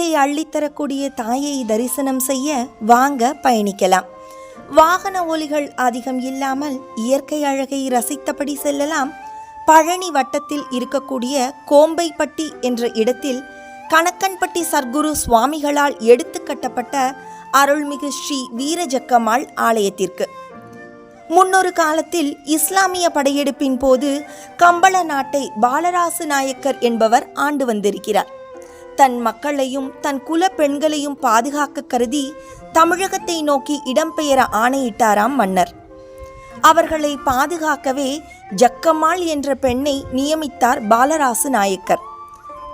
அனைத்தை அள்ளித்தரக்கூடிய தாயை தரிசனம் செய்ய வாங்க பயணிக்கலாம். வாகன ஒலிகள் அதிகம் இல்லாமல் இயற்கை அழகை ரசித்தபடி செல்லலாம். பழனி வட்டத்தில் இருக்கக்கூடிய கோம்பைப்பட்டி என்ற இடத்தில் கணக்கன்பட்டி சர்க்குரு சுவாமிகளால் எடுத்து கட்டப்பட்ட அருள்மிகு ஸ்ரீ வீரஜக்கம்மாள் ஆலயத்திற்கு. முன்னொரு காலத்தில் இஸ்லாமிய படையெடுப்பின் போது கம்பள நாட்டை பாலராசு நாயக்கர் என்பவர் ஆண்டு வந்திருக்கிறார். தன் மக்களையும் தன் குல பெண்களையும் பாதுகாக்க கருதி தமிழகத்தை நோக்கி இடம்பெயர ஆணையிட்டாராம் மன்னர். அவர்களை பாதுகாக்கவே ஜக்கம்மாள் என்ற பெண்ணை நியமித்தார் பாலராசு நாயக்கர்.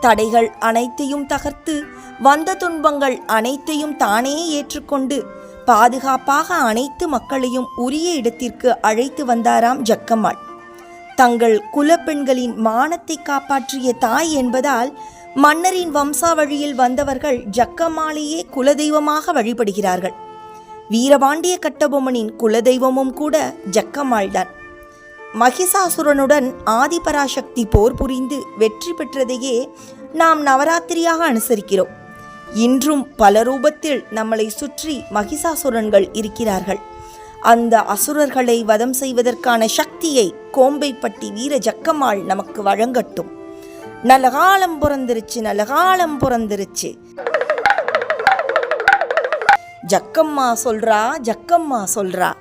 தடைகள் அனைத்தையும் தகர்த்து வந்த துன்பங்கள் அனைத்தையும் தானே ஏற்றுக்கொண்டு பாதுகாப்பாக அனைத்து மக்களையும் உரிய இடத்திற்கு அழைத்து வந்தாராம் ஜக்கம்மாள். தங்கள் குலப்பெண்களின் மானத்தை காப்பாற்றிய தாய் என்பதால் மன்னரின் வம்சாவழியில் வந்தவர்கள் ஜக்கம்மாளையே குலதெய்வமாக வழிபடுகிறார்கள். வீரபாண்டிய கட்டபொம்மனின் குலதெய்வமும் கூட ஜக்கம்மாள்தான் மகிஷாசுரனுடன் ஆதிபராசக்தி போர் புரிந்து வெற்றி பெற்றதையே நாம் நவராத்திரியாக அனுசரிக்கிறோம். இன்றும் பல ரூபத்தில் நம்மளை சுற்றி மகிஷாசுரன்கள் இருக்கிறார்கள். அந்த அசுரர்களை வதம் செய்வதற்கான சக்தியை கோம்பைப்பட்டி வீர ஜக்கம்மாள் நமக்கு வழங்கட்டும். நல்லகாலம் பிறந்துருச்சு நல்லகாலம் பிறந்துருச்சு. ஜக்கம்மா சொல்றா ஜக்கம்மா சொல்றா.